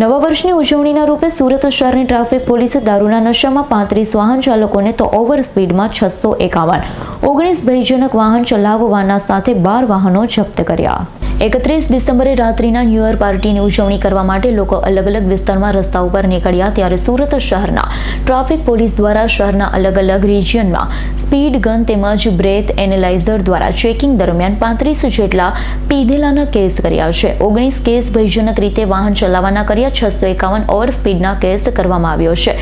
નવા વર્ષની ઉજવણીના રૂપે સુરત શહેરની ટ્રાફિક પોલીસે દારૂના નશામાં પાંત્રીસ વાહન ચાલકોને તો ઓવર સ્પીડમાં છસો એકાવન. ઓગણીસ ભયજનક વાહન ચલાવવાના સાથે બાર વાહનો જપ્ત કર્યા. એકત્રીસ ડિસેમ્બરે રાત્રિના ન્યૂ યર પાર્ટીની ઉજવણી કરવા માટે લોકો અલગ અલગ વિસ્તારમાં રસ્તા ઉપર નીકળ્યા ત્યારે સુરત શહેરના ટ્રાફિક પોલીસ દ્વારા શહેરના અલગ અલગ રિજિયનમાં સ્પીડ ગન તેમજ બ્રેથ એનાલાઇઝર દ્વારા ચેકિંગ દરમિયાન પાંત્રીસ જેટલા પીધેલાના કેસ કર્યા છે. ઓગણીસ કેસ ભયજનક રીતે વાહન ચલાવવાના કર્યા, છસો એકાવન ઓવર સ્પીડના કેસ કરવામાં આવ્યો છે.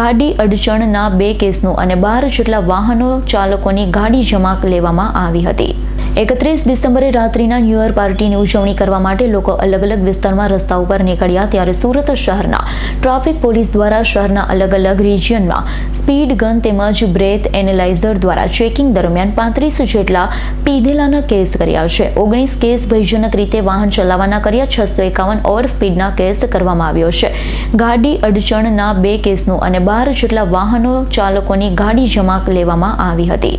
ગાડી અડચણના બે કેસનું અને બાર જેટલા વાહનો ચાલકોની ગાડી જમા લેવામાં આવી હતી. એકત્રીસ ડિસેમ્બરે રાત્રિના ન્યૂ યર પાર્ટીની ઉજવણી કરવા માટે લોકો અલગ અલગ વિસ્તારમાં રસ્તા ઉપર નીકળ્યા ત્યારે સુરત શહેરના ટ્રાફિક પોલીસ દ્વારા શહેરના અલગ અલગ રિજિયનમાં સ્પીડ ગન તેમજ બ્રેથ એનાલાઇઝર દ્વારા ચેકિંગ દરમિયાન પાંત્રીસ જેટલા પીધેલાના કેસ કર્યા છે. ઓગણીસ કેસ ભયજનક રીતે વાહન ચલાવવાના કર્યા, છસો એકાવન ઓવર સ્પીડના કેસ કરવામાં આવ્યો છે. ગાડી અડચણના બે કેસનું અને બાર જેટલા વાહનો ચાલકોની ગાડી જમા લેવામાં આવી હતી.